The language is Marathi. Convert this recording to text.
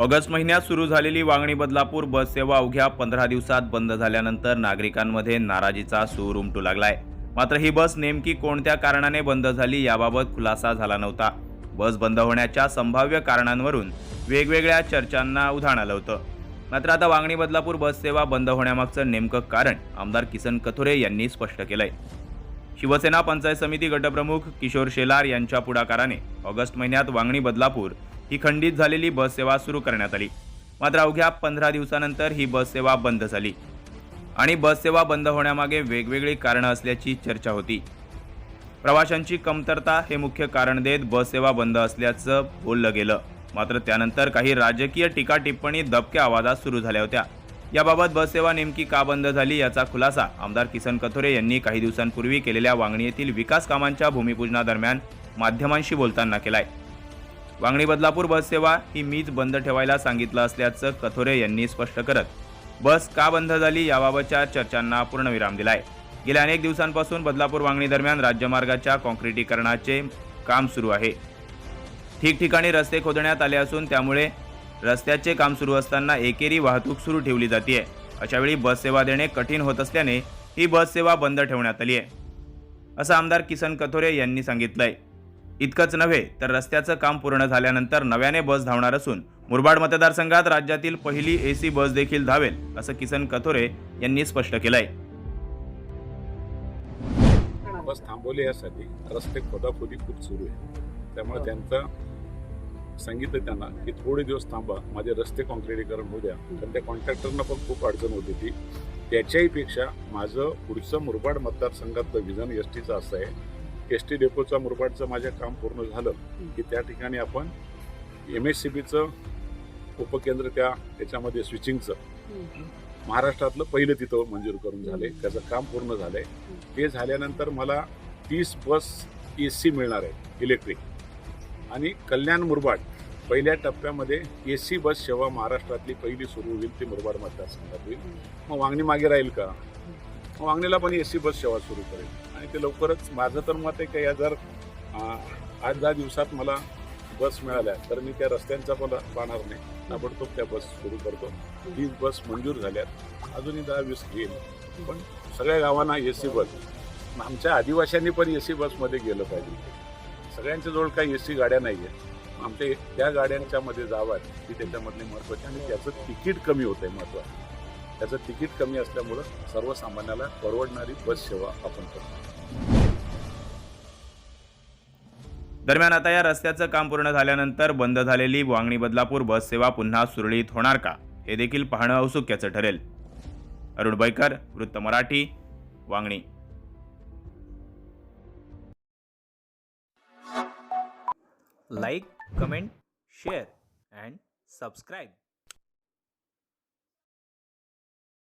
ऑगस्ट महिन्यात सुरू झालेली वांगणी बदलापूर बस सेवा अवघ्या पंधरा दिवसात बंद झाल्यानंतर नागरिकांमध्ये नाराजीचा सूर उमटू लागलाय. मात्र ही बस नेमकी कोणत्या कारणाने बंद झाली याबाबत खुलासा झाला नव्हता. बस बंद होण्याच्या संभाव्य कारणांवरून वेगवेगळ्या चर्चांना उधाण आलं होतं. मात्र आता वांगणी बदलापूर बस सेवा बंद होण्यामागचं नेमकं कारण आमदार किसन कथोरे यांनी स्पष्ट केलंय. शिवसेना पंचायत समिती गटप्रमुख किशोर शेलार यांच्या पुढाकाराने ऑगस्ट महिन्यात वांगणी बदलापूर ही खंडित झालेली बससेवा सुरू करण्यात आली. मात्र अवघ्या पंधरा दिवसानंतर ही बससेवा बंद झाली. आणि बससेवा बंद होण्यामागे वेगवेगळी कारणं असल्याची चर्चा होती. प्रवाशांची कमतरता हे मुख्य कारण देत बससेवा बंद असल्याचं बोललं गेलं. मात्र त्यानंतर काही राजकीय टीका टिप्पणी दबक्या आवाजात सुरू झाल्या होत्या. याबाबत बससेवा नेमकी का बंद झाली याचा खुलासा आमदार किसन कथोरे यांनी काही दिवसांपूर्वी केलेल्या वांगणी येथील विकास कामांच्या भूमिपूजनादरम्यान माध्यमांशी बोलताना केलाय. वांगणी बदलापूर बस सेवा ही मीच बंद ठेवायला सांगितलं असल्याचं कथोरे यांनी स्पष्ट करत बस का बंद झाली याबाबतच्या चर्चांना पूर्णविराम दिलाय. गेल्या अनेक दिवसांपासून बदलापूर वांगणी दरम्यान राज्यमार्गाच्या कॉन्क्रिटीकरणाचे काम सुरू आहे. ठिकठिकाणी रस्ते खोदण्यात आले असून त्यामुळे रस्त्याचे काम सुरू असताना एकेरी वाहतूक सुरू ठेवली जाते अशावेळी बससेवा देणे कठीण होत असल्याने ही बस सेवा बंद ठेवण्यात आली आहे असं आमदार किसन कथोरे यांनी सांगितलं आहे इतकंच नव्हे तर रस्त्याचं काम पूर्ण झाल्यानंतर नव्याने बस धावणार असून मुरबाड मतदारसंघात राज्यातील पहिली एसी बस देखील धावेल असं किसन कथोरे यांनी स्पष्ट केलंय. बस थांबवली यासाठी. रस्ते खोदाखोदी खूप सुरू आहे. त्यामुळे त्यांचं सांगितलं त्यांना की थोडे दिवस थांबा माझे रस्ते कॉन्क्रिटीकरण होऊ द्या. कारण त्या कॉन्ट्रॅक्टरना पण खूप अडचण होती ती. त्याच्याही पेक्षा माझं पुढचं मुरबाड मतदारसंघातलं विधान एस टीचं असं आहे एस टी डेपोचा मुरबाडचं माझं काम पूर्ण झालं की त्या ठिकाणी आपण एम एस सी बीचं उपकेंद्र त्या त्याच्यामध्ये स्विचिंगचं महाराष्ट्रातलं पहिलं तिथं मंजूर करून झाले. त्याचं काम पूर्ण झालंय. ते झाल्यानंतर मला तीस बस ए सी मिळणार आहे इलेक्ट्रिक. आणि कल्याण मुरबाड पहिल्या टप्प्यामध्ये ए सी बस सेवा महाराष्ट्रातली पहिली सुरू होईल ती मुरबाड मतदारसंघात होईल. मग वांगणी मागे राहील का? मग वांगणीला पण ए सी बस सेवा सुरू करेल. आणि ते लवकरच माझं तर मत आहे का या जर आठ दहा दिवसात मला बस मिळाल्या तर मी त्या रस्त्यांचा पण पाहणार नाही. ताबडतोब त्या बस सुरू करतो. वीस बस मंजूर झाल्यात. अजूनही दहा वीस घेईल पण सगळ्या गावांना ए सी बस. आमच्या आदिवाशांनी पण ए सी बसमध्ये गेलं पाहिजे. सगळ्यांच्याजवळ काही ए सी गाड्या नाही आहेत. आमच्या त्या गाड्यांच्यामध्ये जावात जावं. ही त्याच्यामधली महत्त्वाची आणि त्याचं तिकीट कमी होतं आहे महत्त्वाचं. त्याचं तिकीट कमी असल्यामुळं सर्वसामान्याला परवडणारी बस सेवा आपण करतो. दरम्यान आता या रस्त्याचं काम पूर्ण झाल्यानंतर बंद झालेली वांगणी बदलापूर बस सेवा पुन्हा सुरळीत होणार का? हे देखील पाहणं औत्सुक्याचं ठरेल. अरुण बैकर वृत्त Marathi Vangani. Like comment share and subscribe.